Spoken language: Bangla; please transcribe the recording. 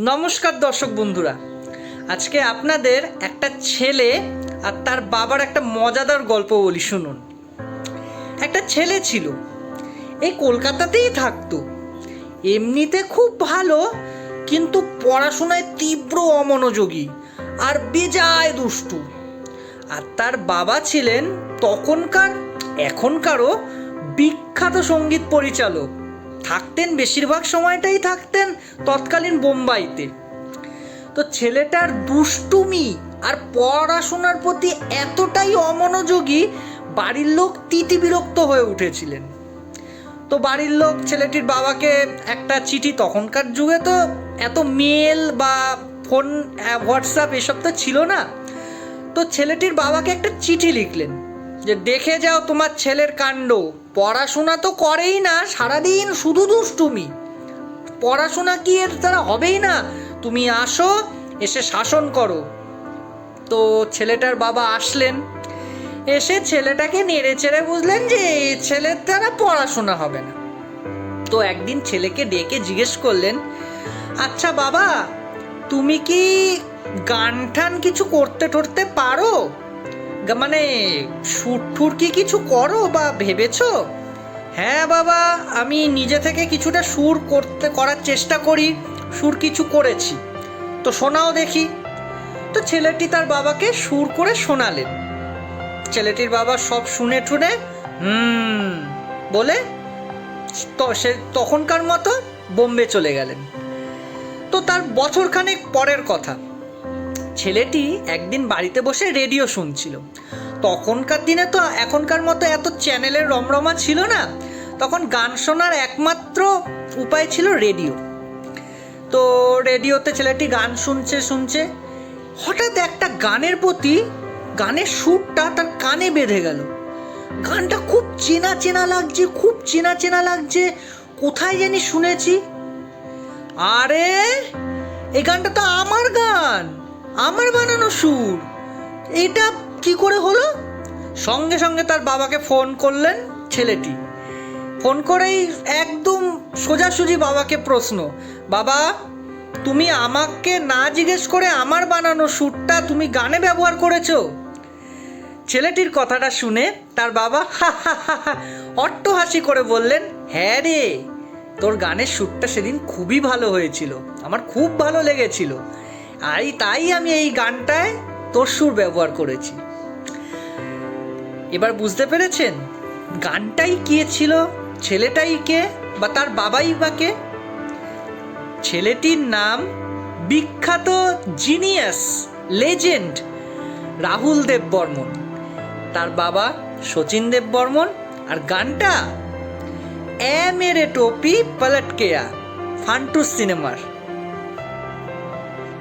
নমস্কার দর্শক বন্ধুরা। আজকে আপনাদের একটা ছেলে আর তার বাবার একটা মজাদার গল্প বলি, শুনুন। একটা ছেলে ছিল, এই কলকাতাতেই থাকতো। এমনিতে খুব ভালো, কিন্তু পড়াশোনায় তীব্র অমনোযোগী আর বেজায় দুষ্টু। আর তার বাবা ছিলেন তখনকার, এখনকারও বিখ্যাত সংগীত পরিচালক। থাকতেন বেশিরভাগ সময়টাই থাকতেন তৎকালীন বোম্বাইতে। তো ছেলেটার দুষ্টুমি আর পড়াশোনার প্রতি এতটাই অমনোযোগী, বাড়ির লোক তিতি বিরক্ত হয়ে উঠেছিলেন। তো বাড়ির লোক ছেলেটির বাবাকে একটা চিঠি তখনকার যুগে তো এত মেল বা ফোন হোয়াটসঅ্যাপ এসব তো ছিল না। তো ছেলেটির বাবাকে একটা চিঠি লিখলেন। যে দেখে যাও তোমার ছেলের কাণ্ড। পড়াশোনা তো করেই না, সারাদিন শুধু দুষ্টুমি। পড়াশোনা কি এর দ্বারা হবেই না? তুমি আসো, এসে শাসন করো। তো ছেলেটার বাবা আসলেন। এসে ছেলেটাকে নেড়ে চেড়ে বুঝলেন যে এই ছেলের দ্বারা পড়াশোনা হবে না। তো একদিন ছেলেকে ডেকে জিজ্ঞেস করলেন আচ্ছা বাবা, তুমি কি গান টান কিছু করতে টরতে পারো? মানে সুর টুর কি কিছু করো বা ভেবেছো? হ্যাঁ বাবা, আমি নিজে থেকে কিছুটা সুর করতে, করার চেষ্টা করি, সুর কিছু করেছি। তো শোনাও দেখি। তো ছেলেটি তার বাবাকে সুর করে শোনালেন। ছেলেটির বাবা সব শুনে টুনে, হুম, বলে তো সে তখনকার মতো বোম্বে চলে গেলেন। তো তার বছরখানেক পরের কথা। ছেলেটি একদিন বাড়িতে বসে রেডিও শুনছিল। তখনকার দিনে তো এখনকার মতো এত চ্যানেলের রমরমা ছিল না, তখন গান শোনার একমাত্র উপায় ছিল রেডিও। তো রেডিওতে ছেলেটি গান শুনছে শুনছে, হঠাৎ একটা গানের প্রতি গানের সুরটা তার কানে বেঁধে গেল। গানটা খুব চেনা চেনা লাগছে, খুব চেনা চেনা লাগছে, কোথায় জানি শুনেছি। আরে এই গানটা তো আমার গান! আমার বানানো সুর। এটা কি করে হলো? সঙ্গে সঙ্গে তার বাবাকে ফোন করলেন ছেলেটি। ফোন করেই একদম সোজাসুজি বাবাকে প্রশ্ন, বাবা, তুমি আমাকে না জিজ্ঞেস করে আমার বানানো সুরটা তুমি গানে ব্যবহার করেছ? ছেলেটির কথাটা শুনে তার বাবা অট্ট হাসি করে বললেন হ্যাঁ রে, তোর গানের সুরটা সেদিন খুবই ভালো হয়েছিল। আমার খুব ভালো লেগেছিল। আর তাই আমি এই গানটায় তোর সুর ব্যবহার করেছি। এবার বুঝতে পেরেছেন? গানটাই কে ছিল? ছেলেটাই কে? বা তার বাবাই বা কে? ছেলেটির নাম বিখ্যাত জিনিয়াস, লেজেন্ড, রাহুল দেব বর্মন তার বাবা শচীন দেব বর্মন আর গানটা এ মেরে টোপি পালট কেয়া ফান্টু সিনেমার।